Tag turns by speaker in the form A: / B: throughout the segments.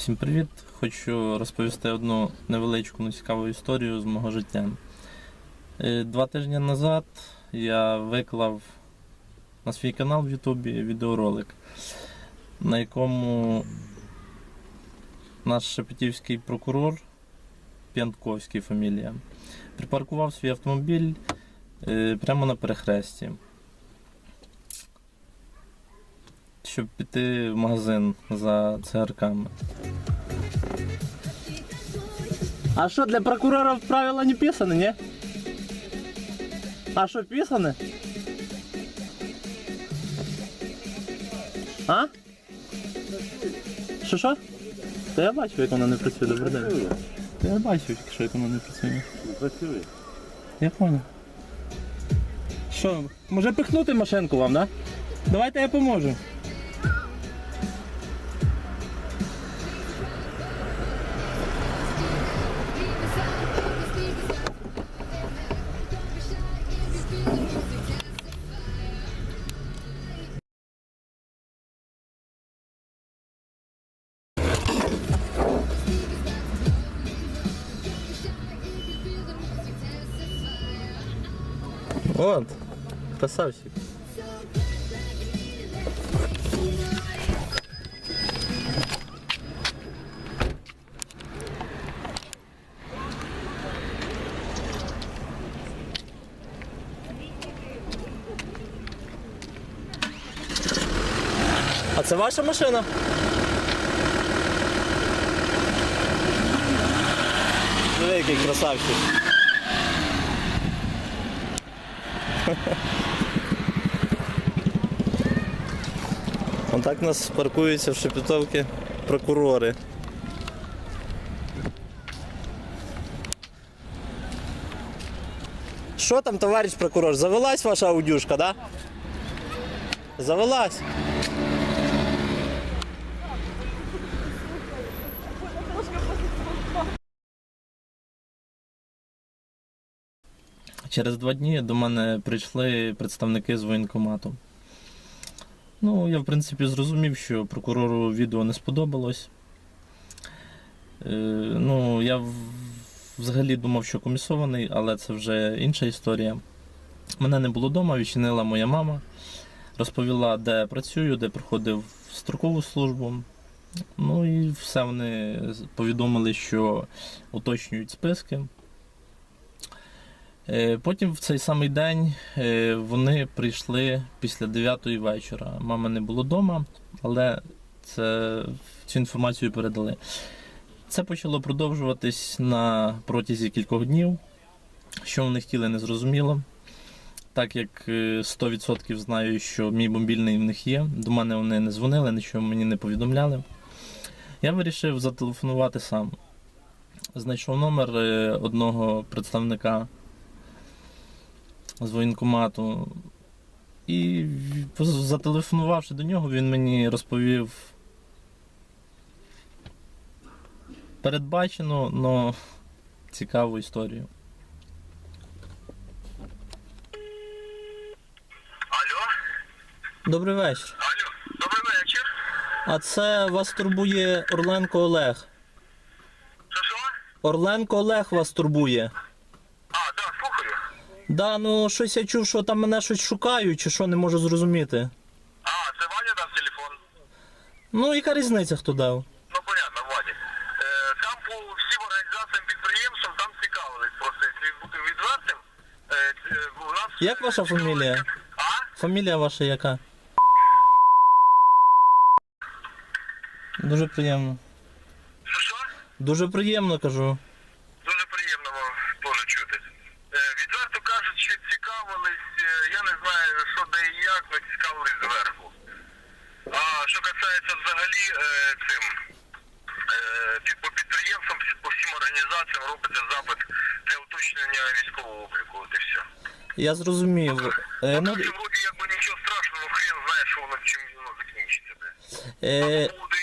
A: Всім привіт! Хочу розповісти одну невеличку, але цікаву історію з мого життя. Е, Два тижні назад я виклав на свій канал в Ютубі відеоролик, на якому наш шепетівський прокурор, П'янтковський фамілія, припаркував свій автомобіль е, прямо на перехресті. Щоб піти в магазин за цигарками. А что, для прокуроров правила не писаны, не? А что, писаны? А? Що що? Та я бачу, як вона не працює, добрий день. Та я бачу, що як вона не працює.
B: Працює.
A: Я понял. Що, може пихнути машинку вам, да? Давайте я поможу. От, красавчик. А це ваша машина? Диви, який красавчик. Он так нас паркуються в Шепетовці прокурори. Що там, товариш прокурор? Завелась ваша аудюшка, да? Завелась. Через два дні до мене прийшли представники з воєнкомату. Ну, я в принципі зрозумів, що прокурору відео не сподобалось. Е, ну, я взагалі думав, що комісований, але це вже інша історія. Мене не було вдома, відчинила моя мама, розповіла, де працюю, де проходив строкову службу. Ну і все вони повідомили, що уточнюють списки. Е, Потім в цей самий день е, вони прийшли після 9 вечора. Мами не було вдома, але це, цю інформацію передали. Це почало продовжуватись на протязі кількох днів. Що вони хотіли, не зрозуміло. Так як е, 100% знаю, що мій мобільний в них є. До мене вони не дзвонили, нічого мені не повідомляли. Я вирішив зателефонувати сам. Знайшов номер е, одного представника з воєнкомату. І зателефонувавши до нього, він мені розповів передбачену, но цікаву історію.
C: Алло,
A: Добрий вечір.
C: алло, добрий вечір.
A: А це вас турбує Орленко Олег.
C: Що що?
A: Орленко Олег вас турбує.
C: Да.
A: Да, ну щось я чув, що там мене щось шукають, чи що не можу зрозуміти.
C: А, це Ваня дав телефон.
A: Ну, яка різниця, хто дав?
C: Ну, понятно, Ваня. Е, там по всім організаціям підприємствам там цікавились. Просто якщо бути відвертим, е, е, у нас...
A: Як ваша фамілія?
C: А?
A: Фамілія ваша яка? Дуже приємно.
C: Що що?
A: Дуже приємно кажу.
C: Дуже приємно вам теж чути. Е, відверто кажучи, цікавились, е, я не знаю, що де і як, але цікавились зверху. А що касається взагалі е, цим, е, по підприємствам, по всім організаціям робиться запит для уточнення військового обліку, от і все.
A: Я зрозумів. Е, ну,
C: вроді якби нічого страшного, хрен знає, що воно чим воно закінчиться.
A: е,
C: по поводу,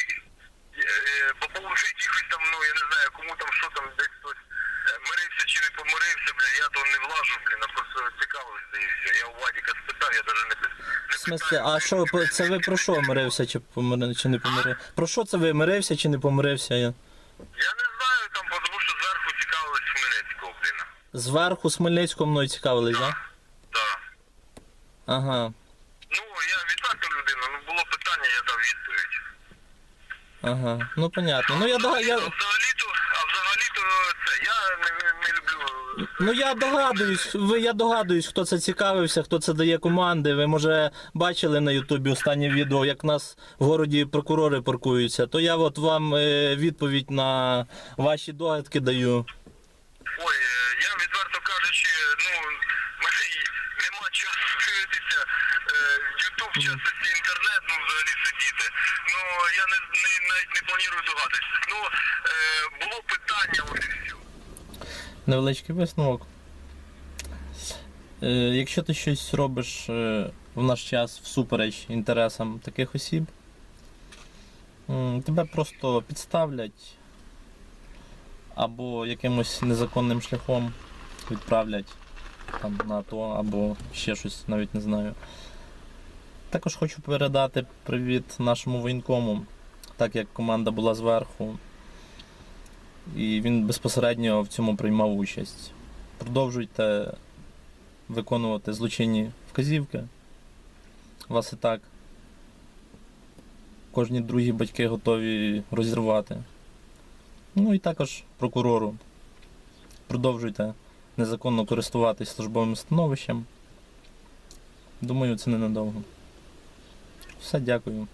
C: по поводу якихось там, ну я не знаю, кому там що там десь хтось е, мирився чи не помирився, бля, я то не влажу, блін, а просто цікавився і все. Я у Вадіка спитав, я навіть не,
A: смислі, а що це ви про що мирився чи помири, чи не помирився? Про що це ви мирився чи не помирився? Я...
C: Я не знаю, там, тому що зверху цікавились Хмельницького, блін.
A: Зверху з Хмельницького мною цікавились, так? Да?
C: Так.
A: Ага.
C: Ну, я відверта людина, ну було питання, я дав відповідь.
A: Ага. Ну понятно. Ну я дога- я.
C: А взагалі-то, а взагалі-то це, я не, не люблю.
A: Ну я догадуюсь, я догадуюсь, хто це цікавився, хто це дає команди. Ви може бачили на Ютубі останнє відео, як нас в городі прокурори паркуються. То я от вам е, відповідь на ваші догадки даю.
C: Ой, е, я відверто кажучи, ну, мене нема часу дивитися Ютуб, частості інтернет, ну взагалі сидіти. Ну, я не, не навіть не планую догадатися. Ну, е, було питання, ось і.
A: Невеличкий висновок. Е, якщо ти щось робиш е, в наш час всупереч інтересам таких осіб, тебе просто підставлять або якимось незаконним шляхом відправлять там, на АТО, або ще щось, навіть не знаю. Також хочу передати привіт нашому воєнкому, так як команда була зверху і він безпосередньо в цьому приймав участь. Продовжуйте виконувати злочинні вказівки. Вас і так кожні другі батьки готові розірвати. Ну і також прокурору. Продовжуйте незаконно користуватись службовим становищем. Думаю, це ненадовго. Все, дякую.